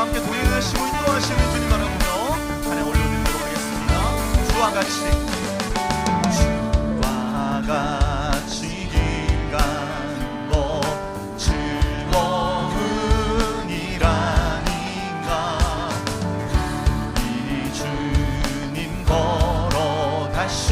우리와 함께 동행하시고 인도하시는 주님 바라보며 찬양 올려드리도록 하겠습니다. 주와 같이 주와 같이 길 가는 것 즐거움이라니까 이 주님 걸어 다시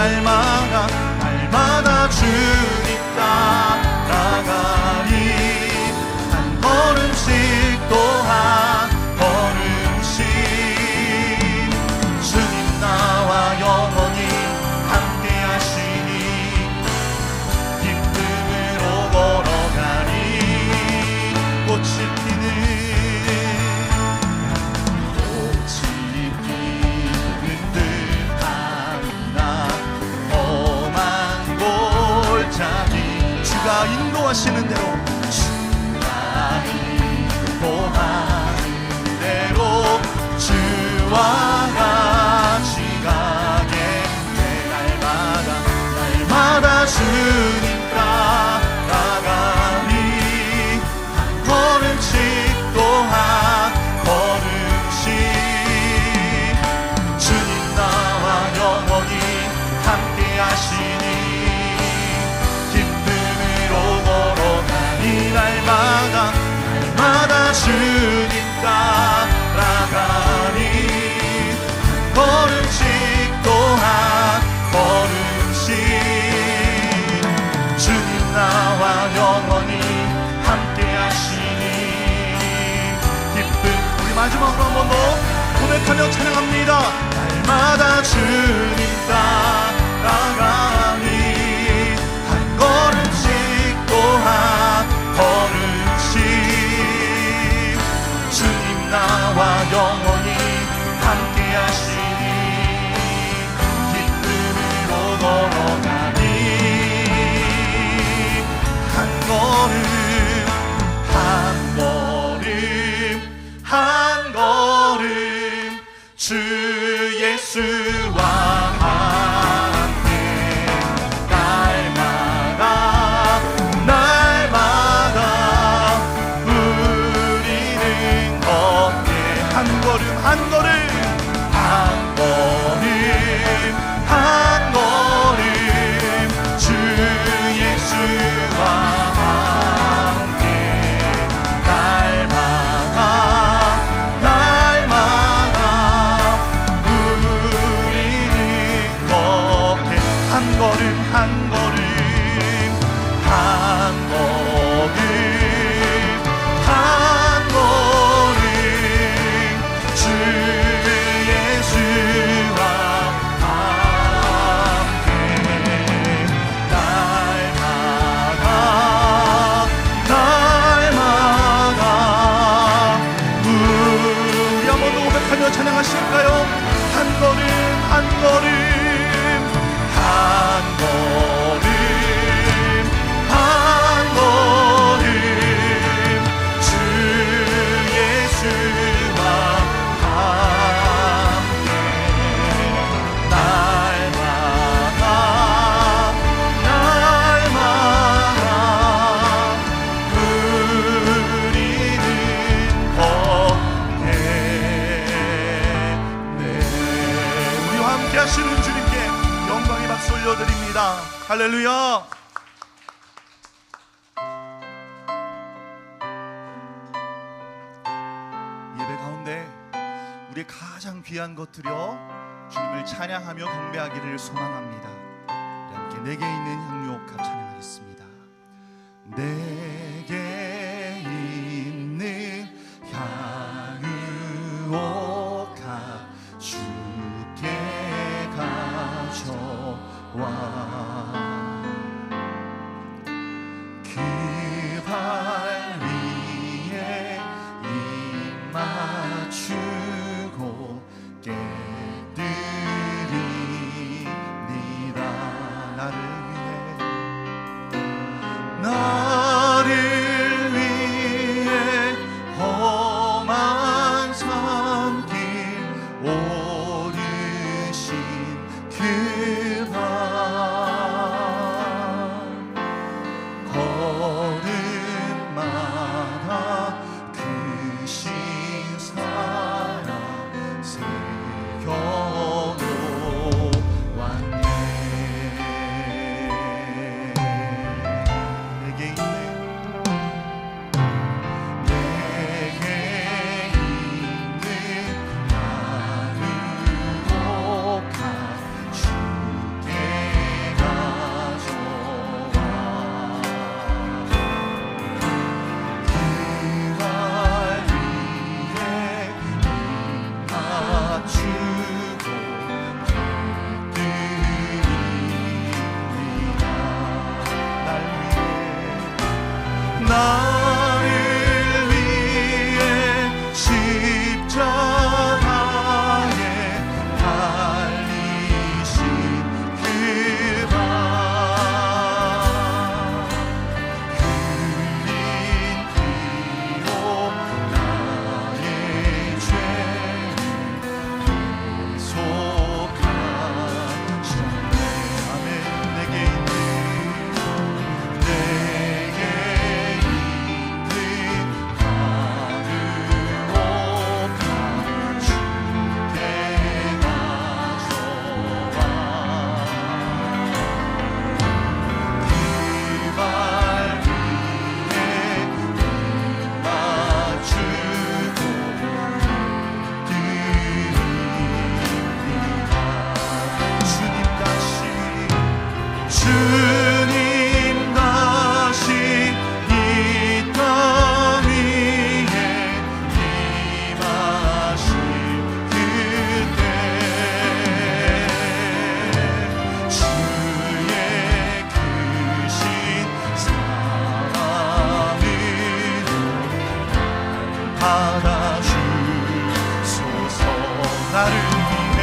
걸 주님 따라가리 한 걸음씩 또한 걸음씩 주님 나와 영원히 함께 하시니. 기쁨으로 걸어가니 날마다 날마다 주님 따라가니. 한 걸음씩 마지막으로 한 번 더 고백하며 찬양합니다. 날마다 주님 따라가니 한 걸음씩 또한 걸음씩 주님 나와 영원히 함께 하시 할렐루야. 예배 가운데 우리 가장 귀한 것들여 주님을 찬양하며 경배하기를 소망합니다. 함께 내게 있는 향유 갑 찬양하겠습니다. 내 나를 위해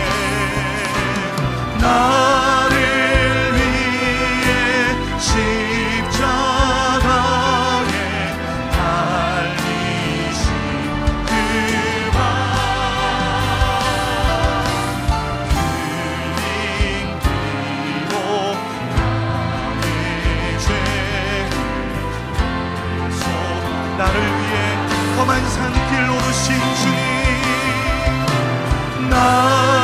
나를 위해 십자가에 달리신 그만 그린 피로 남의 죄를 나를 위해 험한 산길 오르신 주님. 那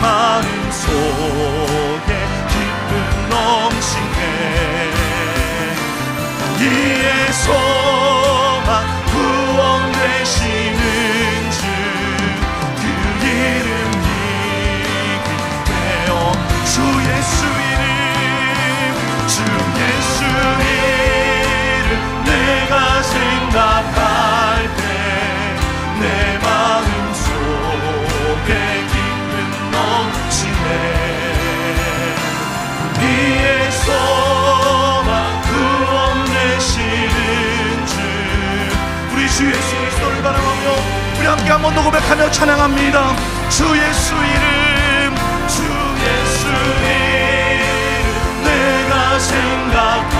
마음 속에 기쁨 넘치네 이의 소망 구원 되시는 주그 이름 이기 되어 주 예수 한 번 더 고백하며 찬양합니다. 주 예수 이름, 주 예수 이름, 내가 생각하